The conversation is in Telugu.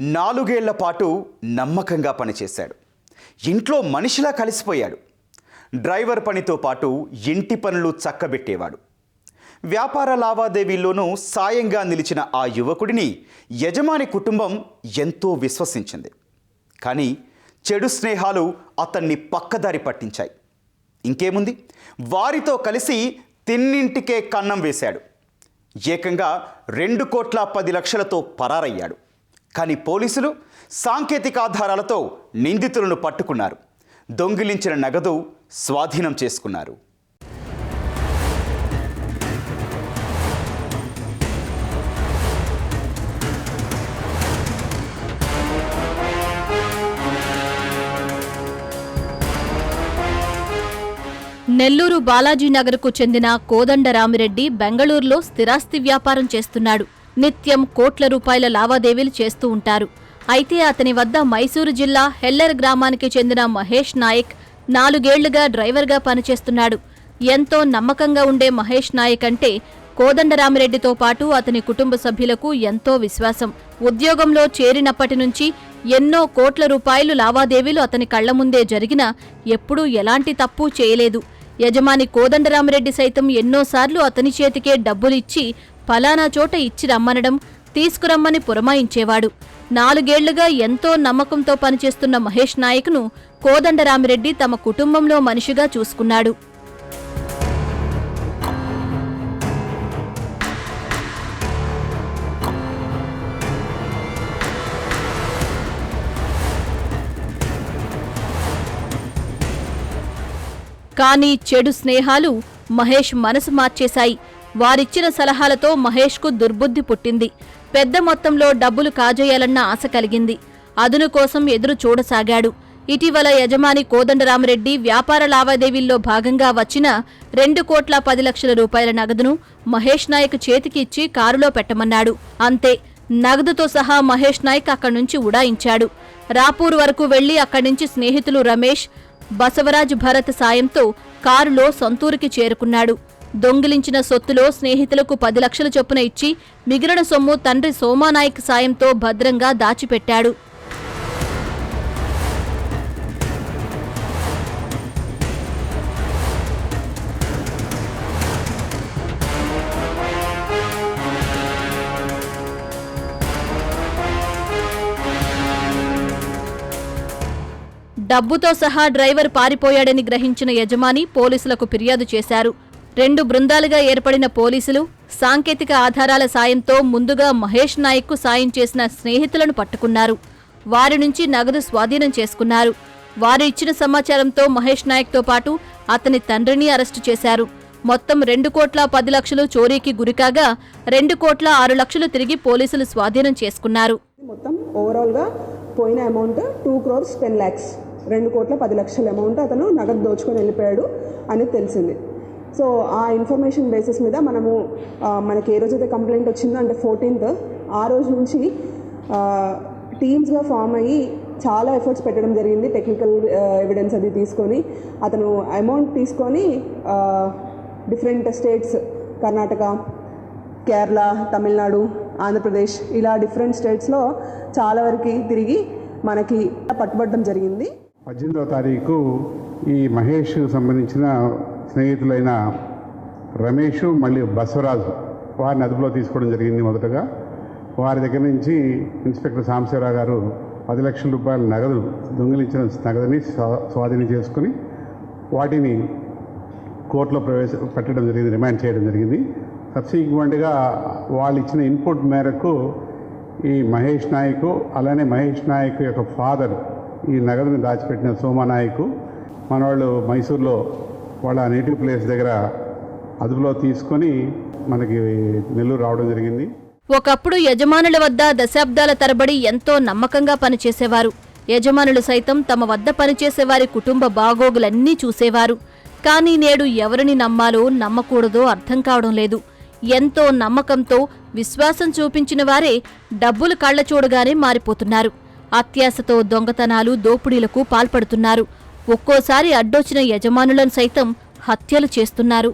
నాలుగేళ్ళ పాటు నమ్మకంగా పనిచేశాడు. ఇంట్లో మనిషిలా కలిసిపోయాడు. డ్రైవర్ పనితో పాటు ఇంటి పనులు చక్కబెట్టేవాడు. వ్యాపార లావాదేవీల్లోనూ సాయంగా నిలిచిన ఆ యువకుడిని యజమాని కుటుంబం ఎంతో విశ్వసించింది. కానీ చెడు స్నేహాలు అతన్ని పక్కదారి పట్టించాయి. ఇంకేముంది? వారితో కలిసి తిన్నింటికే కన్నం వేశాడు. ఏకంగా రెండు కోట్ల పది లక్షలతో పరారయ్యాడు. కానీ పోలీసులు సాంకేతిక ఆధారాలతో నిందితులను పట్టుకున్నారు. దొంగిలించిన నగదు స్వాధీనం చేసుకున్నారు. నెల్లూరు బాలాజీనగర్కు చెందిన కోదండరామిరెడ్డి బెంగళూరులో స్థిరాస్తి వ్యాపారం చేస్తున్నాడు. నిత్యం కోట్ల రూపాయల లావాదేవీలు చేస్తూ ఉంటారు. అయితే అతని వద్ద మైసూరు జిల్లా హెల్లర్ గ్రామానికి చెందిన మహేష్ నాయక్ నాలుగేళ్ళుగా డ్రైవర్గా పనిచేస్తున్నాడు. ఎంతో నమ్మకంగా ఉండే మహేష్ నాయక్ అంటే కోదండరామిరెడ్డితో పాటు అతని కుటుంబ సభ్యులకు ఎంతో విశ్వాసం. ఉద్యోగంలో చేరినప్పటి నుంచి ఎన్నో కోట్ల రూపాయలు లావాదేవీలు అతని కళ్ళ ముందే జరిగినా ఎప్పుడూ ఎలాంటి తప్పు చేయలేదు. యజమాని కోదండరామిరెడ్డి సైతం ఎన్నోసార్లు అతని చేతికే డబ్బులిచ్చి ఫలానా చోట ఇచ్చి రమ్మనడం తీసుకురమ్మని పురమాయించేవాడు. నాలుగేళ్ళుగా ఎంతో నమ్మకంతో పనిచేస్తున్న మహేష్ నాయక్ను కోదండరామిరెడ్డి తమ కుటుంబంలో మనిషిగా చూసుకున్నాడు. కానీ చెడు స్నేహాలు మహేష్ మనసు మార్చేశాయి. వారిచ్చిన సలహాలతో మహేష్కు దుర్బుద్ధి పుట్టింది. పెద్ద మొత్తంలో డబ్బులు కాజేయాలన్న ఆశ కలిగింది. అదును కోసం ఎదురు చూడసాగాడు. ఇటీవల యజమాని కోదండరామరెడ్డి వ్యాపార లావాదేవీల్లో భాగంగా వచ్చిన రెండు కోట్ల పది లక్షల రూపాయల నగదును మహేష్ నాయక్ చేతికి ఇచ్చి కారులో పెట్టమన్నాడు. అంతే నగదుతో సహా మహేష్ నాయక్ అక్కడి నుంచి ఉడాయించాడు. రాపూర్ వరకు వెళ్ళి అక్కడి నుంచి స్నేహితులు రమేష్ బసవరాజ్ భరత్ సాయంతో కారులో సొంతూరుకి చేరుకున్నాడు. దొంగిలించిన సొత్తులో స్నేహితులకు పది లక్షల చొప్పున ఇచ్చి మిగిలిన సొమ్ము తండ్రి సోమానాయక్ సాయంతో భద్రంగా దాచిపెట్టాడు. డబ్బుతో సహా డ్రైవర్ పారిపోయాడని గ్రహించిన యజమాని పోలీసులకు ఫిర్యాదు చేశారు. రెండు బృందాలుగా ఏర్పడిన పోలీసులు సాంకేతిక ఆధారాల సాయంతో ముందుగా మహేష్ నాయక్కు సాయం చేసిన స్నేహితులను పట్టుకున్నారు. వారి నుంచి నగదు స్వాధీనం చేసుకున్నారు. వారు ఇచ్చిన సమాచారంతో మహేష్ నాయక్తో పాటు అతని తండ్రిని అరెస్టు చేశారు. మొత్తం రెండు కోట్ల పది లక్షలు చోరీకి గురికాగా రెండు కోట్ల ఆరు లక్షలు తిరిగి పోలీసులు స్వాధీనం చేసుకున్నారు. మొత్తం ఓవరాల్గా పోయిన amount two crores ten lakhs. రెండు కోట్ల పది లక్షల అమౌంట్ అతను నగదు దోచుకొని వెళ్ళిపోయాడు అనేది తెలిసింది. సో ఆ ఇన్ఫర్మేషన్ బేసిస్ మీద మనము మనకి ఏ రోజైతే కంప్లైంట్ వచ్చిందో అంటే ఫోర్టీన్త్ ఆ రోజు నుంచి టీమ్స్గా ఫామ్ అయ్యి చాలా ఎఫర్ట్స్ పెట్టడం జరిగింది టెక్నికల్ ఎవిడెన్స్ అది తీసుకొని అతను అమౌంట్ తీసుకొని డిఫరెంట్ స్టేట్స్ కర్ణాటక కేరళ తమిళనాడు ఆంధ్రప్రదేశ్ ఇలా డిఫరెంట్ స్టేట్స్లో చాలా వరకు తిరిగి మనకి పట్టుబడడం జరిగింది. పద్దెనిమిదవ తారీఖు ఈ మహేష్ సంబంధించిన స్నేహితులైన రమేష్ మళ్ళీ బసవరాజు వారిని అదుపులో తీసుకోవడం జరిగింది మొదటగా. వారి దగ్గర నుంచి ఇన్స్పెక్టర్ సాంబశివరావు గారు పది లక్షల రూపాయల నగదు దొంగిలించిన నగదుని స్వాధీనం చేసుకుని వాటిని కోర్టులో ప్రవేశ పెట్టడం జరిగింది రిమాండ్ చేయడం జరిగింది. సబ్సిక్వెంట్గా వాళ్ళు ఇచ్చిన ఇన్పుట్ మేరకు ఈ మహేష్ నాయక్ అలానే మహేష్ నాయక్ యొక్క ఫాదర్ ఈ నగదుని దాచిపెట్టిన సోమానాయకు మనవాళ్ళు మైసూర్లో వాళ్ళ నేటివ్ ప్లేస్ దగ్గర అదుపులో తీసుకొని మనకి నెల్లూరు రావడం జరిగింది. ఒకప్పుడు యజమానుల వద్ద దశాబ్దాల తరబడి ఎంతో నమ్మకంగా పనిచేసేవారు. యజమానులు సైతం తమ వద్ద పనిచేసేవారి కుటుంబ బాగోగులన్నీ చూసేవారు. కానీ నేడు ఎవరిని నమ్మాలో నమ్మకూడదో అర్థం కావడం లేదు. ఎంతో నమ్మకంతో విశ్వాసం చూపించిన వారే డబ్బులు కళ్ళ చూడగానే మారిపోతున్నారు. అత్యాశతో దొంగతనాలు దోపిడీలకు పాల్పడుతున్నారు. ఒక్కోసారి అడ్డొచ్చిన యజమానులను సైతం హత్యలు చేస్తున్నారు.